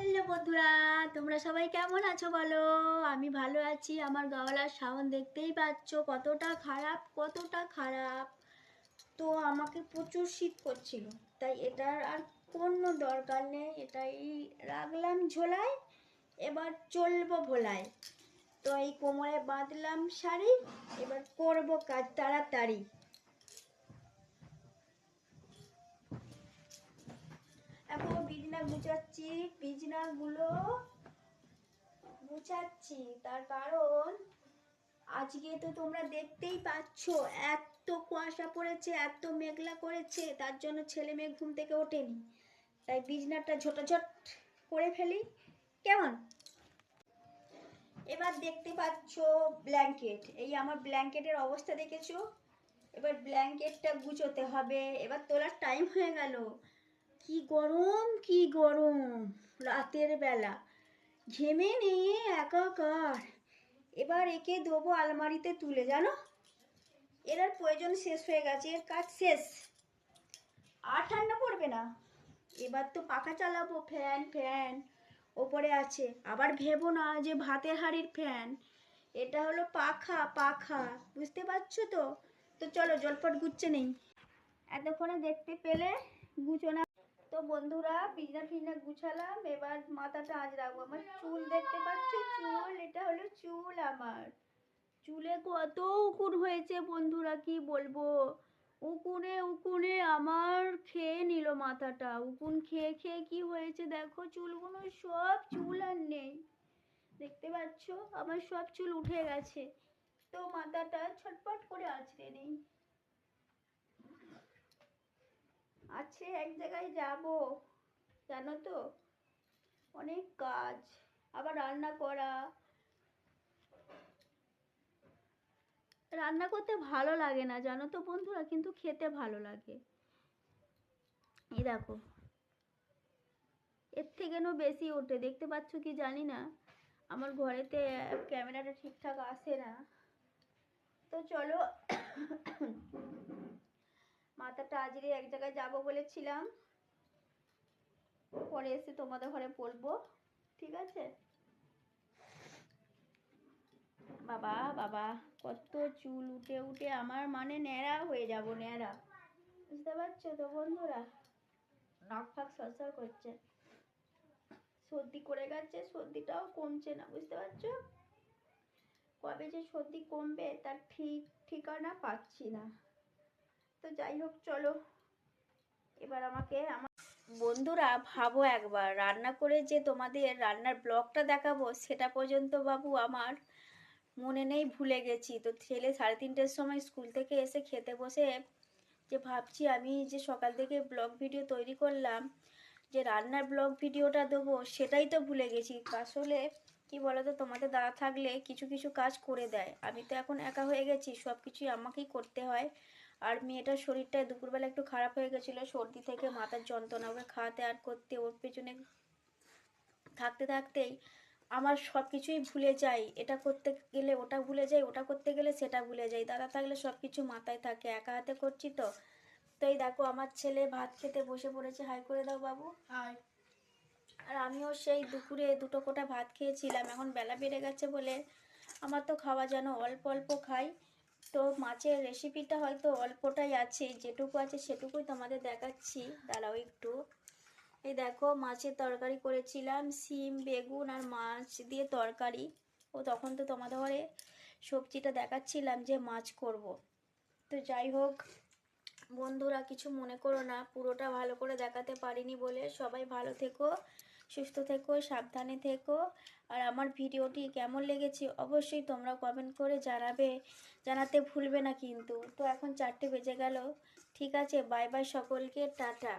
Hello বন্ধুরা, তোমরা সবাই কেমন আছো বলো? আমি ভালো আছি, আমার গাওয়ালার সাউন্ড দেখতেই পাচ্ছ, কতটা খারাপ কতটা খারাপ। তো আমাকে প্রচুর শীত করছিল, তাই এটার আর কোনো দরকার নেই, এটাই রাখলাম ঝোলায়, এবার চলবো ভোলায়। তো এই কোমরে বাঁধলাম শাড়ি, এবার করব কাজ তাড়াতাড়ি। এখন বিছনা গুছাচ্ছি, বিছনাগুলো গুছাচ্ছি। তার কারণ আজকে তো তোমরা দেখতেই পাচ্ছ, এত কুয়াশা পড়েছে, এত মেঘলা করেছে, তার জন্য ছেলে মেয়ে ঘুম থেকে ওঠেনি। তাই বিছনাটা ঝোটাঝট করে ফেলি। কেমন? এবার দেখতে পাচ্ছ ব্ল্যাঙ্কেট। এই আমার ব্ল্যাঙ্কেটের অবস্থা দেখেছ? এবার ব্ল্যাঙ্কেটটা গুছোতে হবে। এবার তোলার টাইম হয়ে গেল। কি গরম কি গরম। রাতের বেলা। ঘেমে নিয়ে একাকার। এবার একে দেবো আলমারিতে তুলে, জানো? এর প্রয়োজন শেষ হয়ে গেছে, এর কাজ শেষ। আর ঠান্ডা পড়বে না? এবার তো পাখা চালাবো, ফ্যান ফ্যান। ওপরে আছে। আবার ভেবো না যে ভাতের হাড়ির ফ্যান। এটা হলো পাখা পাখা। বুঝতে পারছ তো? তো চলো, জলপট গুচ্ছে নেই। এতক্ষণে দেখতে পেলে গুছনা তো বন্ধুরা পিজনা ফিজনা গুছালাম। এবার মাথাটা আজ রাখব। আমার চুল দেখতে পাচ্ছ? চুল, এটা হলো চুল আমার। চুলে কত উকুন হয়েছে বন্ধুরা, কি বলব? উকুনে উকুনে আমার খেয়ে নিল মাথাটা। উকুন খেয়ে খেয়ে কি হয়েছে দেখো? চুলগুলো সব চুল আর নেই। দেখতে পাচ্ছ? আমার সব চুল উঠে গেছে। তো মাথাটা ছটপট করে আছড়ে নেই। আছে, এক জায়গায় যাব। জানো তো? অনেক কাজ। আবার রান্না করা। রান্না করতে ভালো লাগে না, জানো তো বন্ধুরা? কিন্তু খেতে ভালো লাগে। এই দেখো। এর থেকেও বেশি ওঠে? দেখতে পাচ্ছ কি জানি না। আমার ঘরেতে ক্যামেরাটা ঠিকঠাক আসে না। তো চলো মাথাটা আজকে এক জায়গায় যাব বলেছিলাম। পরে এসে তোমাদের ঘরে বলব, ঠিক আছে? বাবা বাবা, কত চুল উঠে উঠে আমার মানে ন্যাড়া হয়ে যাব, ন্যাড়া। বুঝতে পারছ তো বন্ধুরা? নাক ফাক সরসর করছে। সর্দি করে গেছে, সর্দিটাও কমছে না, বুঝতে পারছ? কবে যে সর্দি কমবে তার ঠিক ঠিকানা পাচ্ছি না। তো যাই হোক, চলো। এবার আমাকে, আমার বন্ধুরা, ভাবো একবার। রান্না করে যে তোমাদের রান্নার ব্লগটা দেখাবো, সেটা পর্যন্ত বাবু আমার মনে নেই, ভুলে গেছি। তো ছেলে সাড়ে তিনটের সময় স্কুল থেকে এসে খেতে বসে যে ভাবছি আমি যে সকাল থেকে ব্লগ ভিডিও তৈরি করলাম, যে রান্নার ব্লগ ভিডিওটা দেবো, সেটাই তো ভুলে গেছি। আসলে কি বলতো, তোমাদের দাদা থাকলে কিছু কিছু কাজ করে দেয়। আমি তো এখন একা হয়ে গেছি সব কিছুই আমাকেই করতে হয়। আর মেয়েটার শরীরটা দুপুরবেলা একটু খারাপ হয়ে গেছিল সর্দি থেকে মাথার যন্ত্রণা ওকে খাওয়াতে আর করতে ওর পেছনে থাকতে থাকতেই আমার সব কিছুই ভুলে যাই। এটা করতে গেলে ওটা ভুলে যাই ওটা করতে গেলে সেটা ভুলে যাই। দাদা থাকলে সব কিছু মাথায় থাকে একা হাতে করছি তো। তো এই দেখো আমার ছেলে ভাত খেতে বসে পড়েছে। হাই করে দাও বাবু। হাই। আর আমিও সেই দুপুরে দুটো কোটা ভাত খেয়েছিলাম। এখন বেলা বেড়ে গেছে বলে আমার তো খাওয়া যেন অল্প অল্প খাই। তো মাছের রেসিপিটা হয়তো অল্পটাই আছে, যেটুকু আছে সেটুকুই তোমাদের দেখাচ্ছি। দাঁড়াও একটু। এই দেখো, মাছের তরকারি করেছিলাম সিম বেগুন আর মাছ দিয়ে তরকারি। ও তখন তো তোমাদের ঘরে সবজিটা দেখাচ্ছিলাম যে মাছ করব। তো যাই হোক, বন্ধুরা কিছু মনে করো না, পুরোটা ভালো করে দেখাতে পারিনি বলে সবাই ভালো থেকো, সুস্থ থেকো, সাবধানে থেকো। আর আমার ভিডিওটি কেমন লেগেছে অবশ্যই তোমরা কমেন্ট করে জানাবে, জানাতে ভুলবে না কিন্তু। তো এখন চারটে বেজে গেল। ঠিক আছে বাই বাই সকলকে, টাটা।